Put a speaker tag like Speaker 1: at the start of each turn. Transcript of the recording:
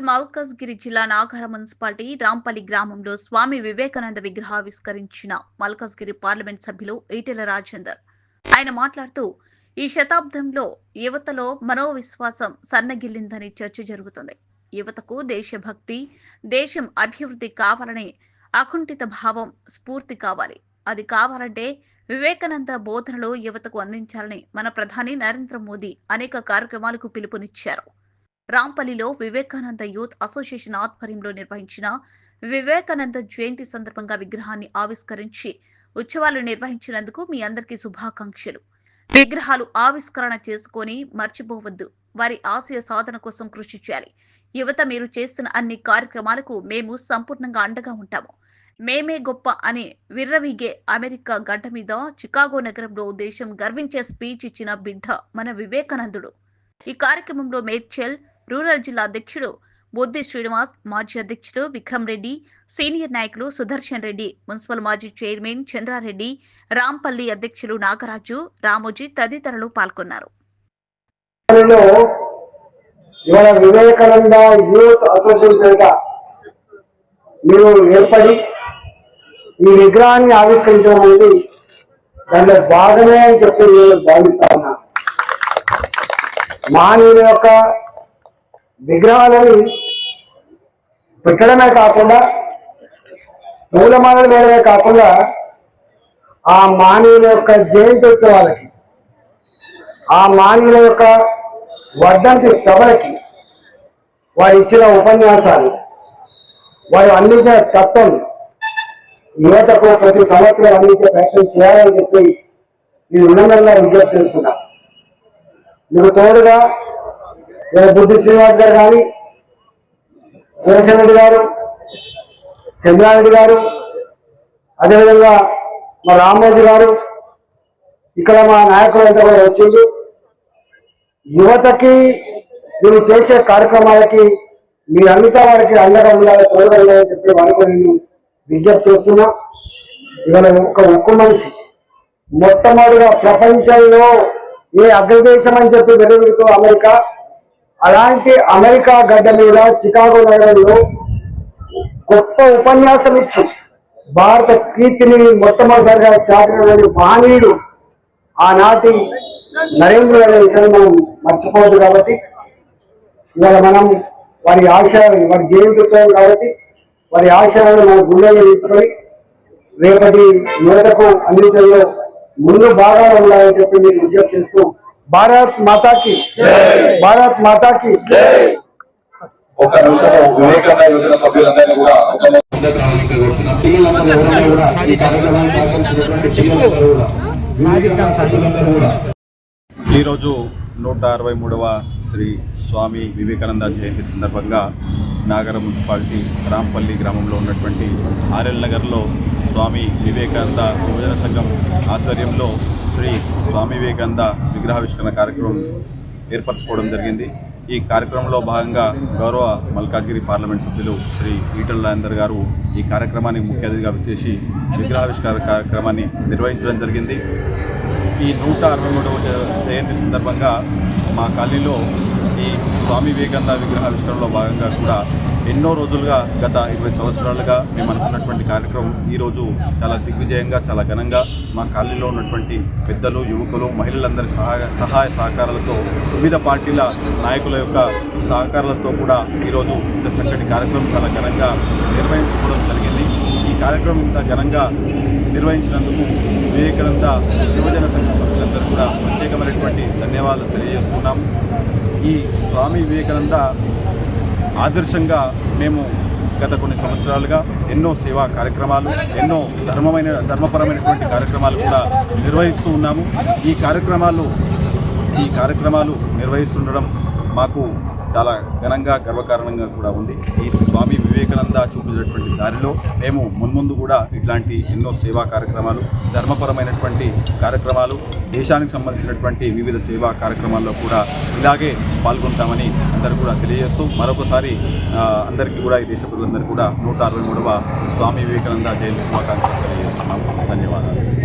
Speaker 1: మండల్ మల్కజ్గిరి జిల్లా నాగర మున్సిపాలిటీ రాంపల్లి గ్రామంలో స్వామి వివేకానంద విగ్రహావిష్కరించిన మల్కజ్గిరి పార్లమెంట్ సభ్యులు ఈటెల రాజేందర్. ఆయన మాట్లాడుతూ ఈ శతాబ్దంలో యువతలో మనోవిశ్వాసం సన్నగిల్లిందని చర్చ జరుగుతుంది. యువతకు దేశభక్తి దేశం అభివృద్ధి కావాలనే అకుంఠిత భావం స్ఫూర్తి కావాలి. అది కావాలంటే వివేకానంద బోధనలు యువతకు అందించాలని మన ప్రధాని నరేంద్ర మోదీ అనేక కార్యక్రమాలకు పిలుపునిచ్చారు. రాంపల్లిలో వివేకానంద యూత్ అసోసియేషన్ ఆధ్వర్యంలో నిర్వహించిన వివేకానంద జయంతి సందర్భంగా విగ్రహాన్ని ఆవిష్కరించి ఉత్సవాలు నిర్వహించినందుకు మీ అందరికీ శుభాకాంక్షలు. విగ్రహాలు ఆవిష్కరణ చేసుకొని మర్చిపోవద్దు. వారి ఆశయ సాధన కోసం కృషి చేయాలి. యువత మీరు చేస్తున్న అన్ని కార్యక్రమాలకు మేము సంపూర్ణంగా అండగా ఉంటాము. మేమే గొప్ప అని విర్రవీగే అమెరికా గడ్డ మీద చికాగో నగరంలో దేశం గర్వించే స్పీచ్ ఇచ్చిన బిడ్డ మన వివేకానందుడు. ఈ కార్యక్రమంలో మేడ్చల్ రూరల్ జిల్లా అధ్యక్షుడు బొద్ది శ్రీనివాస్ మాజీ అధ్యక్షుడు విక్రమ్ రెడ్డి సీనియర్ నాయకులు సుదర్శన్ రెడ్డి మున్సిపల్ మాజీ చైర్మన్ చంద్రారెడ్డి రాంపల్లి అధ్యక్షులు నాగరాజు రామోజీ తదితరులు పాల్గొన్నారు.
Speaker 2: ఇవాళ వివేకానంద యూత్ అసోసియేషన్ మీరు ఏర్పడి ఈ విగ్రహాన్ని ఆవిష్కరించడం అనేది దాంట్లో భాగమే అని చెప్పి నేను భావిస్తా ఉన్నా. మానవుల యొక్క విగ్రహాలని పెట్టడమే కాకుండా పూలమాలలు వేయడమే కాకుండా ఆ మానవుల యొక్క జయంతి ఉత్సవాలకి ఆ మానవుల యొక్క వర్ధంతి సభలకి వారు ఇచ్చిన ఉపన్యాసాలు వారు అందించిన తత్వం యువతకు ప్రతి సంవత్సరం అందించే ప్రయత్నం చేయాలని చెప్పి నేను ఉన్నతంగా విజ్ఞప్తి చేస్తున్నా మీకు తోడుగా బుద్ధి శ్రీనివాస్ గారు కానీ సురేష్ రెడ్డి గారు చంద్రారెడ్డి గారు అదేవిధంగా మా రామోజీ గారు ఇక్కడ మా నాయకులంతా కూడా వచ్చింది యువతకి మీరు చేసే కార్యక్రమాలకి మీరంతా వారికి అండగా ఉండాలి తోడుగా ఉండాలని చెప్పి వారికి నేను విజ్ఞప్తి చేస్తున్నా. ఇవాళ ఒక ఒక్క మనిషి మొట్టమొదటిగా ప్రపంచంలో ఏ అగ్రదేశం అని చెప్పి వెలుగుతూ అమెరికా అలాంటి అమెరికా గడ్డ మీద చికాగో నగరంలో గొప్ప ఉపన్యాసం ఇచ్చి భారత కీర్తిని మొట్టమొదటిసారిగా చాటినటువంటి మహనీయుడు ఆనాటి నరేంద్ర గారి మనం మర్చిపోవద్దు కాబట్టి ఇవాళ మనం వారి ఆశయాలు వారి జయంతి కాబట్టి వారి ఆశయాలను మన గుండెల్లో తీసుకొని రేపటి యువతకు అందించడంలో ముందు భాగాలు ఉండాలని చెప్పి నేను విజ్ఞప్తి చేస్తూ భారత్ మాతాకి భారత్ మాతాకి
Speaker 3: ఒక నిమిషం వివేకానంద యోజన సభ్యులందరినీ కూడా ఒక ముందుకు రావాల్సిందిగా కోరుతున్నాం. పిల్లలందరూ ఎవరైనా కూడా ఈ కార్యక్రమాన్ని సహకరించినటువంటి పిల్లలందరూ కూడా సభ్యులందరూ కూడా.
Speaker 4: ఈరోజు నూట అరవై మూడవ శ్రీ స్వామి వివేకానంద జయంతి సందర్భంగా నాగర మున్సిపాలిటీ రాంపల్లి గ్రామంలో ఉన్నటువంటి ఆర్ఎల్ నగర్లో స్వామి వివేకానంద యువజన సంఘం ఆధ్వర్యంలో శ్రీ స్వామి వివేకానంద విగ్రహావిష్కరణ కార్యక్రమం ఏర్పరచుకోవడం జరిగింది. ఈ కార్యక్రమంలో భాగంగా గౌరవ మల్కాజ్గిరి పార్లమెంట్ సభ్యులు శ్రీ ఈటల రాజేందర్ గారు ఈ కార్యక్రమానికి ముఖ్య అతిథిగా వచ్చేసి విగ్రహావిష్కార కార్యక్రమాన్ని నిర్వహించడం జరిగింది. ఈ నూట అరవై మూడవ జయంతి సందర్భంగా మా కాలనీలో ఈ స్వామి వివేకానంద విగ్రహావిష్కరణలో భాగంగా కూడా ఎన్నో రోజులుగా గత ఇరవై సంవత్సరాలుగా మేము అనుకున్నటువంటి కార్యక్రమం ఈరోజు చాలా దిగ్విజయంగా చాలా ఘనంగా మా కాలనీలో ఉన్నటువంటి పెద్దలు యువకులు మహిళలందరి సహాయ సహాయ సహకారాలతో వివిధ పార్టీల నాయకుల యొక్క సహకారాలతో కూడా ఈరోజు ఇంత చక్కటి కార్యక్రమం చాలా ఘనంగా నిర్వహించుకోవడం జరిగింది. ఈ కార్యక్రమం ఇంత ఘనంగా నిర్వహించినందుకు వివేకానంద యువజన సంఘం సభ్యులందరూ కూడా ప్రత్యేకమైనటువంటి ధన్యవాదాలు తెలియజేస్తున్నాం. ఈ స్వామి వివేకానంద ఆదర్శంగా మేము గత కొన్ని సంవత్సరాలుగా ఎన్నో సేవా కార్యక్రమాలు ఎన్నో ధర్మమైన ధర్మపరమైనటువంటి కార్యక్రమాలు కూడా నిర్వహిస్తూ ఉన్నాము. ఈ కార్యక్రమాలు ఈ కార్యక్రమాలు నిర్వహిస్తుండడం మాకు చాలా ఘనంగా గర్వకారణంగా కూడా ఉంది. ఈ స్వామి వివేకానంద చూపించినటువంటి దారిలో మేము మున్ముందు కూడా ఇట్లాంటి ఎన్నో సేవా కార్యక్రమాలు ధర్మపరమైనటువంటి కార్యక్రమాలు దేశానికి సంబంధించినటువంటి వివిధ సేవా కార్యక్రమాల్లో కూడా ఇలాగే పాల్గొంటామని అందరూ కూడా తెలియజేస్తూ మరొకసారి అందరికీ కూడా ఈ దేశ ప్రజలందరూ కూడా నూట అరవై మూడవ స్వామి వివేకానంద జయంతి శుభాకాంక్షలు తెలియజేస్తున్నాం. ధన్యవాదాలు.